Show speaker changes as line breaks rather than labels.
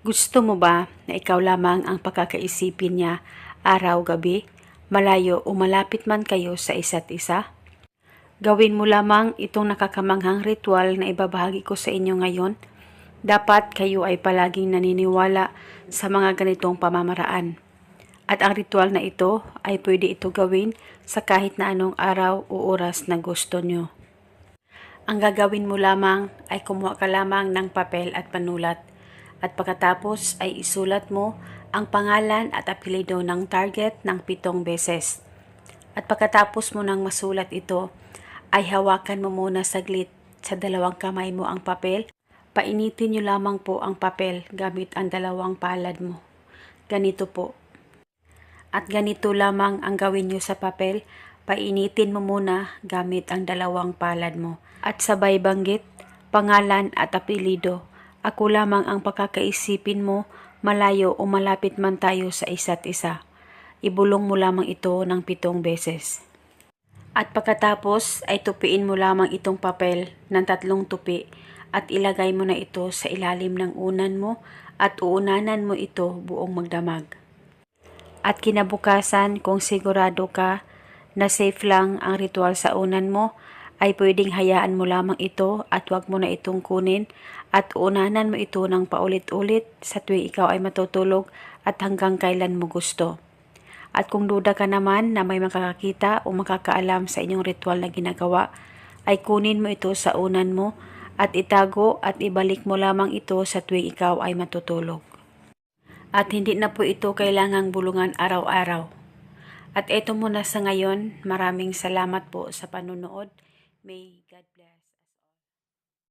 Gusto mo ba na ikaw lamang ang pagkakaisipin niya araw-gabi, malayo o malapit man kayo sa isa't isa? Gawin mo lamang itong nakakamanghang ritual na ibabahagi ko sa inyo ngayon. Dapat kayo ay palaging naniniwala sa mga ganitong pamamaraan. At ang ritual na ito ay pwede ito gawin sa kahit na anong araw o oras na gusto nyo. Ang gagawin mo lamang ay kumuha ka lamang ng papel at panulat at pagkatapos ay isulat mo ang pangalan at apelido ng target ng pitong beses. At pagkatapos mo nang masulat ito, ay hawakan mo muna saglit sa dalawang kamay mo ang papel. Painitin nyo lamang po ang papel gamit ang dalawang palad mo. Ganito po. At ganito lamang ang gawin nyo sa papel. Painitin mo muna gamit ang dalawang palad mo. At sabay banggit, pangalan at apelido. Ako lamang ang pagkakaisipin mo, malayo o malapit man tayo sa isa't isa. Ibulong mo lamang ito ng pitong beses. At pagkatapos ay tupiin mo lamang itong papel ng tatlong tupi at ilagay mo na ito sa ilalim ng unan mo at uunanan mo ito buong magdamag. At kinabukasan kung sigurado ka na safe lang ang ritual sa unan mo, ay pwedeng hayaan mo lamang ito at wag mo na itong kunin at unanan mo ito ng paulit-ulit sa tuwing ikaw ay matutulog at hanggang kailan mo gusto. At kung duda ka naman na may makakakita o makakaalam sa inyong ritual na ginagawa, ay kunin mo ito sa unan mo at itago at ibalik mo lamang ito sa tuwing ikaw ay matutulog. At hindi na po ito kailangang bulungan araw-araw. At eto muna sa ngayon, maraming salamat po sa panunood. May God bless.